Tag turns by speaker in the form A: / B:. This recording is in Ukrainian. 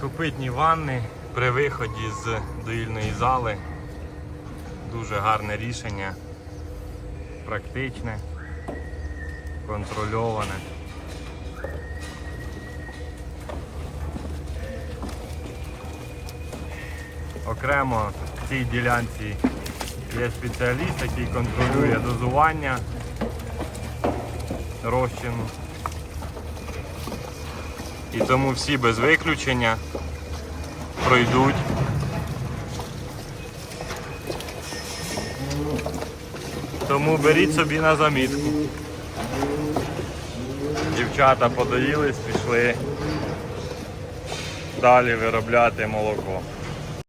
A: Копитні ванни при виході з доїльної зали. Дуже гарне рішення, практичне, контрольоване. Окремо в цій ділянці є спеціаліст, який контролює дозування розчину. І тому всі без виключення пройдуть. Тому беріть собі на замітку. Дівчата подоїлись, пішли далі виробляти молоко.